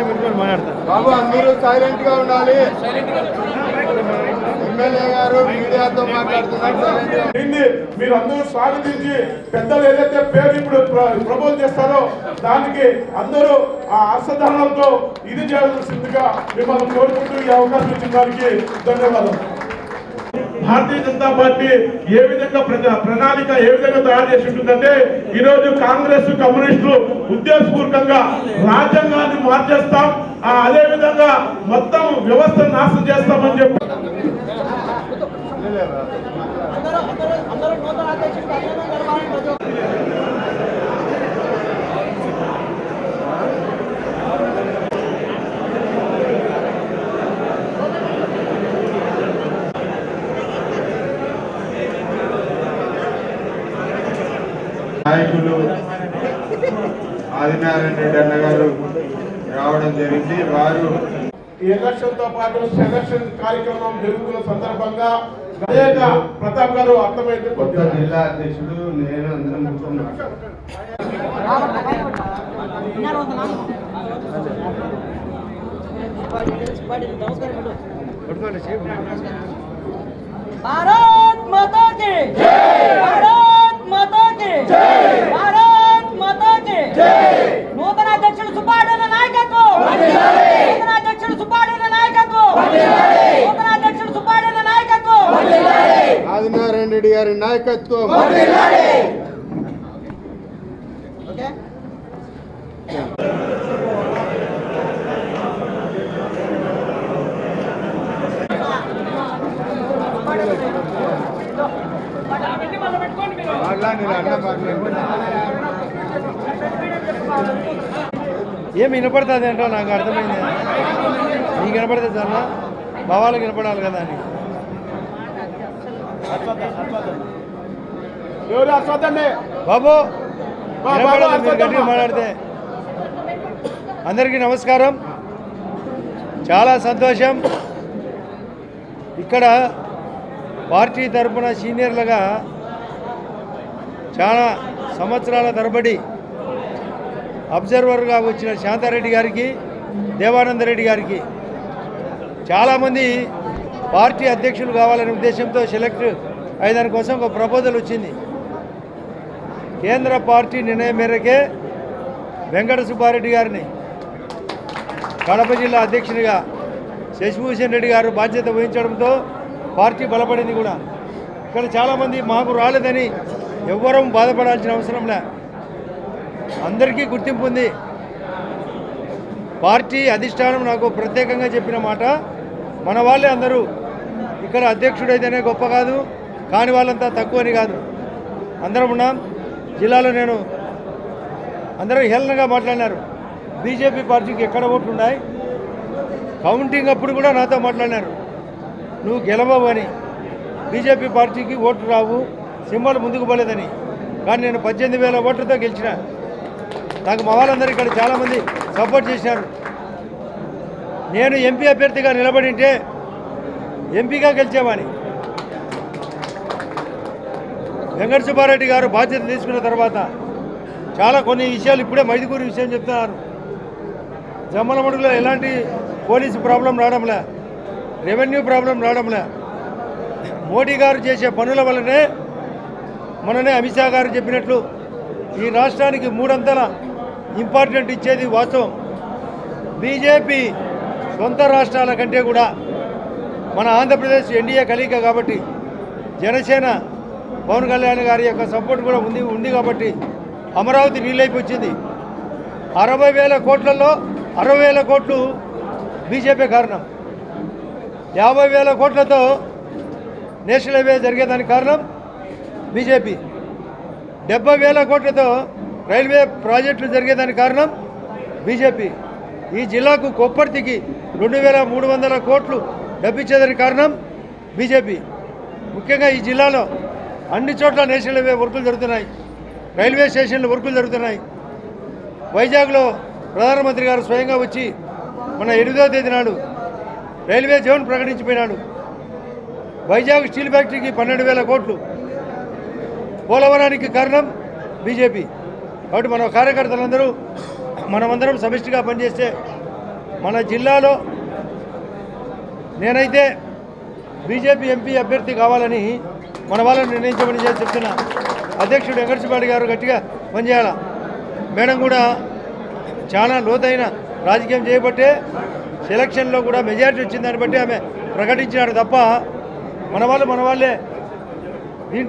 అంటే మీరు మాట్లాడతారు. బాబు అందరూ సైలెంట్గా ఉండాలి. ఎమ్మెల్యే గారు మీడియాతో మాట్లాడుతున్నారు. దీన్ని మీరు అందరూ స్వాగతించి పెద్దలు ఏదైతే పేరు ఇప్పుడు ప్ర- ప్రపోజ్ చేస్తారో దానికి అందరూ ఆ అర్థధారణంతో ఇది చేయాల్సిందిగా మిమ్మల్ని కోరుకుంటూ ఈ అవకాశం ఇచ్చిన దానికి ధన్యవాదాలు. భారతీయ జనతా పార్టీ ఏ విధంగా ప్రజా ప్రణాళిక ఏ విధంగా తయారు చేసి ఉంటుందంటే ఈరోజు కాంగ్రెస్ కమ్యూనిస్టులు ఉద్దేశపూర్వకంగా రాజ్యాంగాన్ని మార్చేస్తాం అదే విధంగా మొత్తం వ్యవస్థను నాశనం చేస్తామని చెప్పి. నాయకులు ఆదినారాయణ రెడ్డి అన్నగారు రావడం జరిగింది. వారు ఈ ఎలక్షన్తో పాటు సెలక్షన్ కార్యక్రమం జరుగుతున్న సందర్భంగా అనేక ప్రతాప్ గారు అర్థమైంది. కొత్త జిల్లా అధ్యక్షుడు నేను అందరం భారత్ మాతాకి నూతన అధ్యక్షుడు సుబ్బారెడ్డి నాయకత్వం! నూతన అధ్యక్షుడు సుబ్బారెడ్డి నాయకత్వం! నూతన అధ్యక్షుడు సుబ్బారెడ్డి నాయకత్వం! ఆదినారాయణ రెడ్డి గారి నాయకత్వం. ఓకే? అన్న ఏం వినపడుతుంది ఏంటో నాకు అర్థమైంది. నీకు వినపడితే చాలా. భావాలకు వినపడాలి కదా అని. బాబు మీరు గట్టిగా? మాట్లాడితే. అందరికీ నమస్కారం. చాలా సంతోషం. ఇక్కడ పార్టీ తరపున సీనియర్లుగా చాలా సంవత్సరాల తరబడి అబ్జర్వర్గా వచ్చిన శాంతారెడ్డి గారికి దేవానందరెడ్డి గారికి. చాలామంది పార్టీ అధ్యక్షులు కావాలనే ఉద్దేశంతో సెలెక్ట్ అయ్యేదాని కోసం ఒక ప్రపోజల్ వచ్చింది. కేంద్ర పార్టీ నిర్ణయం మేరకే వెంకట సుబ్బారెడ్డి గారిని కడప జిల్లా అధ్యక్షునిగా శశిభూషణ్ రెడ్డి గారు బాధ్యత వహించడంతో పార్టీ బలపడింది కూడా. ఇక్కడ చాలామంది మాకు రాలేదని ఎవ్వరం బాధపడాల్సిన అవసరం లే. అందరికీ గుర్తింపు ఉంది. పార్టీ అధిష్టానం నాకు ప్రత్యేకంగా చెప్పిన మాట. మన వాళ్ళే అందరూ ఇక్కడ అధ్యక్షుడైతేనే గొప్ప కాదు కాని వాళ్ళంతా తక్కువ అని కాదు. అందరం ఉన్నాం. జిల్లాలో నేను అందరూ హేళనగా మాట్లాడినారు. బీజేపీ పార్టీకి ఎక్కడ ఓట్లు ఉన్నాయి? కౌంటింగ్ అప్పుడు కూడా నాతో మాట్లాడినారు. నువ్వు గెలవవు అని. బీజేపీ పార్టీకి ఓట్లు రావు సింబల్ ముందుకు పోలేదని. కానీ నేను పద్దెనిమిది వేల ఓట్లతో గెలిచిన. నాకు మా వాళ్ళందరూ ఇక్కడ చాలామంది సపోర్ట్ చేశారు. నేను ఎంపీ అభ్యర్థిగా నిలబడింటే ఎంపీగా గెలిచేవాని వెంకట సుబ్బారెడ్డి గారు బాధ్యత తీసుకున్న తర్వాత చాలా కొన్ని విషయాలు ఇప్పుడే మైదుకూరు విషయం చెప్తున్నారు. జమ్మలమడుగులో ఎలాంటి పోలీసు ప్రాబ్లం రావడంలే రెవెన్యూ ప్రాబ్లం రావడంలే. మోడీ గారు చేసే పనుల వల్లనే మననే అమిత్ షా గారు చెప్పినట్లు ఈ రాష్ట్రానికి మూడంతల ఇంపార్టెంట్ ఇచ్చేది వాస్తవం. బీజేపీ సొంత రాష్ట్రాల కంటే కూడా మన ఆంధ్రప్రదేశ్ ఎన్డీఏ కలిక కాబట్టి జనసేన పవన్ కళ్యాణ్ గారి యొక్క సపోర్ట్ కూడా ఉంది ఉంది కాబట్టి అమరావతి నీళ్ళైపు వచ్చింది. అరవై వేల కోట్లలో అరవై వేల కోట్లు బీజేపీ కారణం. యాభై వేల కోట్లతో నేషనల్ హైవే జరిగేదానికి కారణం బీజేపీ. డెబ్బై వేల కోట్లతో రైల్వే ప్రాజెక్టులు జరిగేదానికి కారణం బీజేపీ. ఈ జిల్లాకు కొప్పర్తికి రెండు వేల మూడు వందల కోట్లు డబ్బిచ్చేదానికి కారణం బీజేపీ. ముఖ్యంగా ఈ జిల్లాలో అన్ని చోట్ల నేషనల్ హైవే వర్కులు జరుగుతున్నాయి. రైల్వే స్టేషన్లు వర్కులు జరుగుతున్నాయి. వైజాగ్లో ప్రధానమంత్రి గారు స్వయంగా వచ్చి మన ఎనిమిదవ తేదీ నాడు రైల్వే జోన్ ప్రకటించిపోయినాడు. వైజాగ్ స్టీల్ ఫ్యాక్టరీకి పన్నెండు వేల కోట్లు. పోలవరానికి కారణం బీజేపీ. కాబట్టి మన కార్యకర్తలందరూ మనమందరం సమిష్టిగా పనిచేస్తే మన జిల్లాలో నేనైతే బీజేపీ ఎంపీ అభ్యర్థి కావాలని మన వాళ్ళని నిర్ణయించమని చెప్పి చెప్తున్నా అధ్యక్షుడు వెంకటసుబాడి గారు గట్టిగా పనిచేయాల. మేడం కూడా చాలా లోతైన రాజకీయం చేయబట్టే సెలక్షన్లో కూడా మెజారిటీ వచ్చిందని బట్టి ఆమె ప్రకటించినాడు తప్ప మన వాళ్ళు మన వాళ్ళే. దీంట్లో